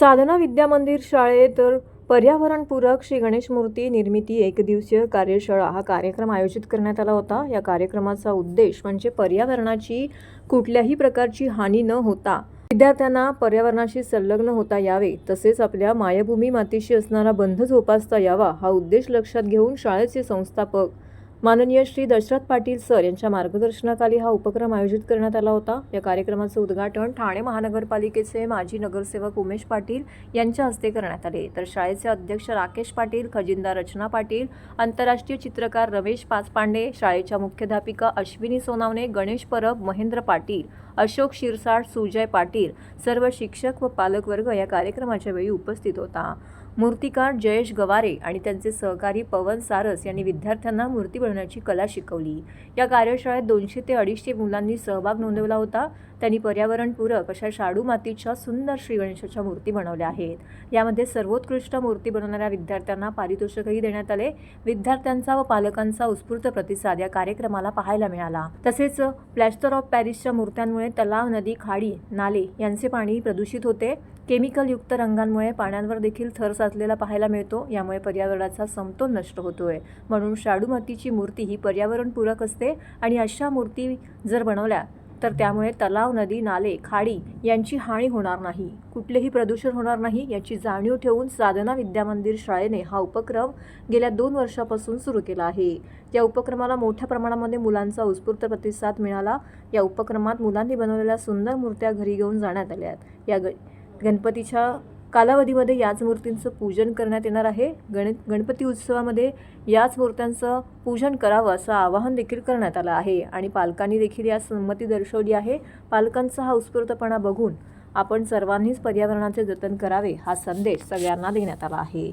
साधना विद्या मंदिर शाळेत पर्यावरणपूरक श्री गणेश मूर्ती निर्मिती एकदिवसीय कार्यशाळा. हा कार्यक्रम आयोजित करण्यात आला होता. या कार्यक्रमाचा उद्देश म्हणजे पर्यावरणाची कुठल्याही प्रकारची हानी न होता विद्यार्थ्यांना पर्यावरणाशी संलग्न होता यावे तसेच आपल्या मायभूमी मातीशी असणारा बंध जोपासता यावा हा उद्देश लक्षात घेऊन शाळेचे संस्थापक माननीय श्री दशरथ पाटील सर यांच्या मार्गदर्शनाखाली हा उपक्रम आयोजित करण्यात आला होता. या कार्यक्रमाचं उद्घाटन ठाणे महानगरपालिकेचे माजी नगरसेवक उमेश पाटील यांच्या हस्ते करण्यात आले. तर शाळेचे अध्यक्ष राकेश पाटील खजिनदार रचना पाटील आंतरराष्ट्रीय चित्रकार रमेश पाचपांडे शाळेच्या मुख्याध्यापिका अश्विनी सोनावणे गणेश परब महेंद्र पाटील अशोक शिरसाट सुजय पाटील सर्व शिक्षक व पालकवर्ग या कार्यक्रमाच्या वेळी उपस्थित होता. मूर्तिकार जयेश गवारे आणि त्यांचे सहकारी पवन सारस यांनी विद्यार्थ्यांना मूर्ती बनवण्याची कला शिकवली. या कार्यशाळेत दोनशे ते अडीचशे मुलांनी सहभाग नोंदवला होता. त्यांनी पर्यावरणपूरक अशा शाडू मातीच्या सुंदर श्रीगणेशाच्या मूर्ती बनवल्या आहेत. यामध्ये सर्वोत्कृष्ट मूर्ती बनवणाऱ्या विद्यार्थ्यांना पारितोषिकही देण्यात आले. विद्यार्थ्यांचा व पालकांचा उत्स्फूर्त प्रतिसाद या कार्यक्रमाला पाहायला मिळाला. तसेच प्लॅस्टर ऑफ पॅरिसच्या मूर्त्यांमुळे तलाव नदी खाडी नाले यांचे पाणी प्रदूषित होते. केमिकलयुक्त रंगांमुळे पाण्यांवर देखील थर साचलेला पाहायला मिळतो. यामुळे पर्यावरणाचा समतोल नष्ट होतोय. म्हणून शाडू मातीची मूर्ती ही पर्यावरणपूरक असते आणि अशा मूर्ती जर बनवल्या तर त्यामुळे तलाव नदी नाले खाडी यांची हानी होणार नाही. कुठलेही प्रदूषण होणार नाही याची जाणीव ठेवून साधना विद्यामंदिर शाळेने हा उपक्रम गेल्या दोन वर्षापासून सुरू केला आहे. या उपक्रमाला मोठ्या प्रमाणामध्ये मुलांचा उत्स्फूर्त प्रतिसाद मिळाला. या उपक्रमात मुलांनी बनवलेल्या सुंदर मूर्त्या घरी घेऊन जाण्यात आल्या. या ग गणपतीच्या कालावधीमध्ये याच मूर्तींचं पूजन करण्यात येणार आहे. गण गणपती उत्सवामध्ये याच मूर्त्यांचं पूजन करावं असं आवाहन देखील करण्यात आलं आहे. आणि पालकांनी देखील यास संमती दर्शवली आहे. पालकांचा हा उत्स्फूर्तपणा बघून आपण सर्वांनीच पर्यावरणाचे जतन करावे हा संदेश सगळ्यांना देण्यात आला आहे.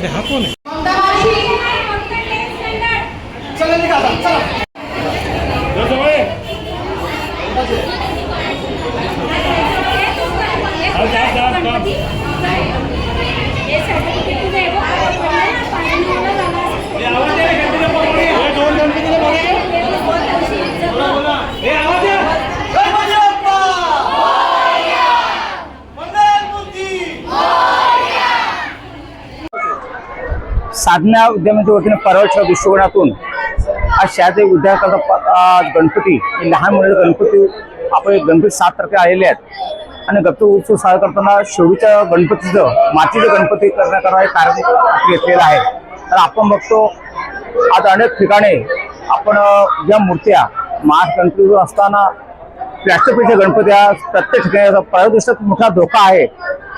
चला कोण आहे साधना उद्यमाच्या वतीने परवाच्या दृष्टिकोनातून आज शाळेतील विद्यार्थ्यांचा प- आज गणपती हे लहान मुलाचे गणपती आपण गणपती सात तारखे आलेले आहेत. आणि गणपती उत्सव साजरा करताना शेवटीच्या गणपतीचं मातीचं गणपती करण्याकरता एक कार्यक्रम घेतलेला आहे. तर आपण बघतो आज अनेक ठिकाणी आपण ज्या मूर्त्या महाराष्ट्र गणपती असताना प्लॅस्टिकच्या गणपती हा प्रत्येक ठिकाणी पर्यावरणात मोठा धोका आहे.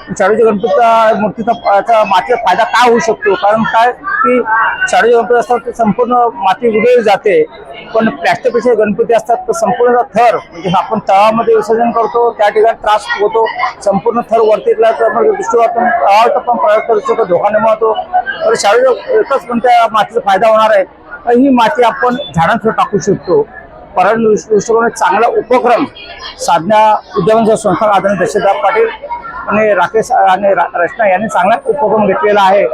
शाडूच्या गणपतीचा मूर्तीचा याचा मातीचा फायदा काय होऊ शकतो? कारण काय की शाडूचे गणपती असतात संपूर्ण माती उडवली जाते. पण प्लॅस्टरपेक्षा गणपती असतात तर संपूर्ण थर म्हणजे आपण तळामध्ये विसर्जन करतो त्या ठिकाणी त्रास होतो. संपूर्ण थर वरती तर दृष्टीवातून तळावर पण प्रयोग करू शकतो धोका निर्माण होतो तर शाडूच्या एकच पण त्या मातीचा फायदा होणार आहे. ही माती आपण झाडांवर टाकू शकतो. पर्यटन दृष्टी- चांगला उपक्रम साधना उद्योगांचा संस्था आदरणीय दशरथ पाटील आणि राकेश आणि रचना यांनी चांगला उपक्रम घेतलेला आहे.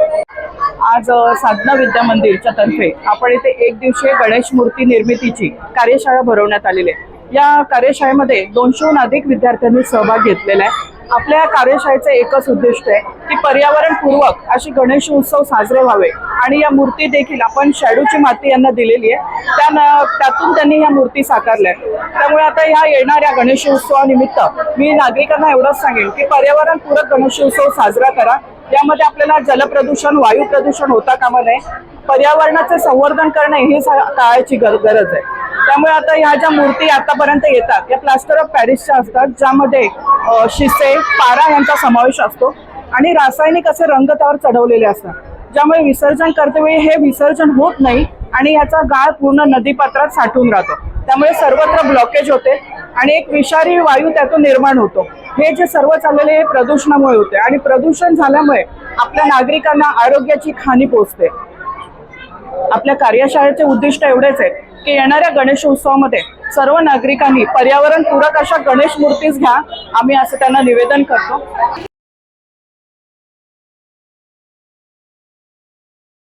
आज साधना विद्या मंदिरच्या तर्फे आपण इथे एक दिवशी गणेश मूर्ती निर्मितीची कार्यशाळा भरवण्यात आलेली आहे. या कार्यशाळेमध्ये दोनशेहून अधिक विद्यार्थ्यांनी सहभाग घेतलेला आहे. आपल्या कार्यशाळेचं एकच उद्दिष्ट आहे की पर्यावरणपूर्वक अशी गणेश उत्सव साजरे व्हावे. आणि या मूर्ती देखील आपण शॅडूची माती यांना दिलेली आहे. त्या त्यातून त्यांनी ह्या मूर्ती साकारल्या त्यामुळे आता ह्या येणाऱ्या गणेश उत्सवानिमित्त मी नागरिकांना एवढंच सांगेन की पर्यावरणपूरक गणेश उत्सव साजरा करा. यामध्ये आपल्याला जलप्रदूषण वायू प्रदूषण होता कामा नये. पर्यावरणाचे संवर्धन करणे ही काळाची गर- गरज आहे. त्यामुळे आता ह्या ज्या मूर्ती आतापर्यंत येतात या प्लास्टर ऑफ पॅरिसच्या असतात ज्यामध्ये शिसे पारा यांचा समावेश असतो. आणि रासायनिक असे रंग त्यावर चढवलेले असतात. ज्यामुळे विसर्जन करतेवेळी हे विसर्जन होत नाही आणि याचा गाळ पूर्ण नदीपात्रात साठून राहतो. त्यामुळे सर्वत्र ब्लॉकेज होते आणि एक विषारी वायू त्यातून निर्माण होतो. हे जे सर्व चाललेले हे प्रदूषणामुळे होते आणि प्रदूषण झाल्यामुळे आपल्या नागरिकांना आरोग्याची हानी पोचते आपल्या कार्यशाळेचे उद्दिष्ट एवढेच आहे की येणाऱ्या गणेश उत्सवामध्ये सर्व नागरिकांनी पर्यावरणपूरक अशा गणेश मूर्तीच घ्या. आम्ही असं त्यांना निवेदन करतो.